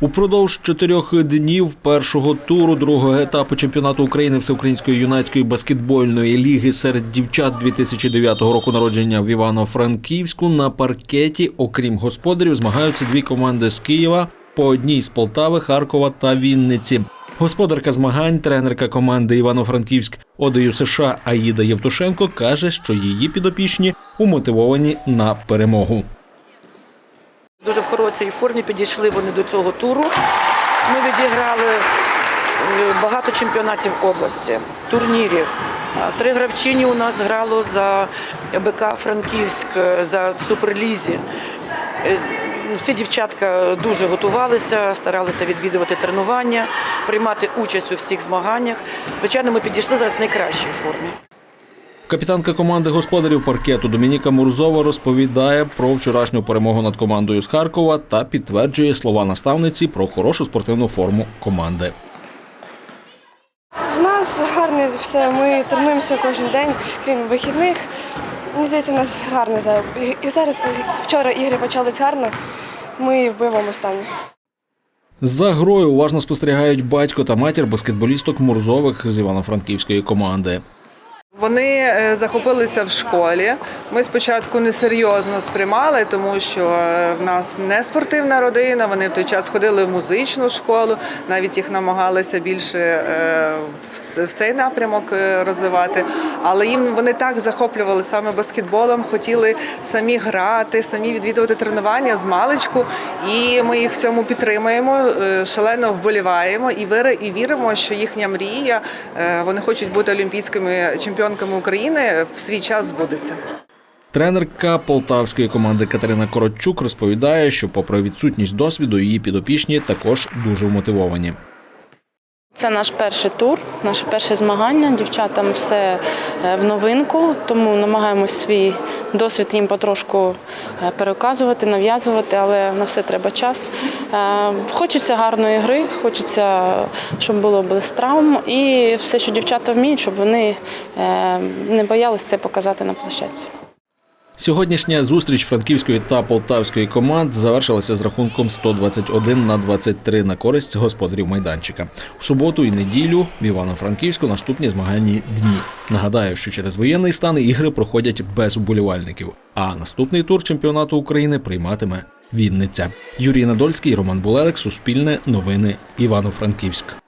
Упродовж чотирьох днів першого туру другого етапу чемпіонату України Всеукраїнської юнацької баскетбольної ліги серед дівчат 2009 року народження в Івано-Франківську на паркеті, окрім господарів, змагаються дві команди з Києва по одній з Полтави, Харкова та Вінниці. Господарка змагань, тренерка команди Івано-Франківськ ОДЮ США Аїда Євтушенко каже, що її підопічні умотивовані на перемогу. Дуже в хорошій формі підійшли вони до цього туру. Ми відіграли е, багато чемпіонатів області, турнірів. Три гравчині у нас грало за БК Франківськ е, за суперлізі. Е, Всі дівчатка дуже готувалися, старалися відвідувати тренування, приймати участь у всіх змаганнях. Звичайно, ми підійшли зараз в найкращій формі. Капітанка команди господарів паркету Домініка Мурзова розповідає про вчорашню перемогу над командою з Харкова та підтверджує слова наставниці про хорошу спортивну форму команди. В нас гарне все. Ми тренуємося кожен день, крім вихідних. Мені здається, в нас гарне зараз. І зараз вчора ігри почались гарно. Ми вбиваємо останнє. За грою уважно спостерігають батько та матір баскетболісток Мурзових з Івано-Франківської команди. Вони е, захопилися в школі. Ми спочатку несерйозно сприймали, тому що е, в нас не спортивна родина. Вони в той час ходили в музичну школу, навіть їх намагалися більше е, в- цей напрямок розвивати. Але їм вони так захоплювали саме баскетболом, хотіли самі грати, самі відвідувати тренування з маличку. І ми їх в цьому підтримуємо, шалено вболіваємо і віри- і віримо, що їхня мрія, вони хочуть бути олімпійськими чемпіонками України, в свій час збудеться. Тренерка полтавської команди Катерина Коротчук розповідає, що, попри відсутність досвіду, її підопічні також дуже вмотивовані. Це наш перший тур, наше перше змагання. Дівчатам все е, в новинку, тому намагаємось свій досвід їм потрошку е, переказувати, нав'язувати, але на все треба час. Е, Хочеться гарної гри, хочеться, щоб було без травм, і все, що дівчата вміють, щоб вони не боялися це показати на площадці. Сьогоднішня зустріч франківської та полтавської команд завершилася з рахунком 121 на 23 на користь господарів майданчика. У суботу і неділю в Івано-Франківську наступні змагальні дні. Нагадаю, що через воєнний стан ігри проходять без уболівальників. А наступний тур чемпіонату України прийматиме Вінниця. Юрій Надольський, Роман Булелек, Суспільне, Новини, Івано-Франківськ.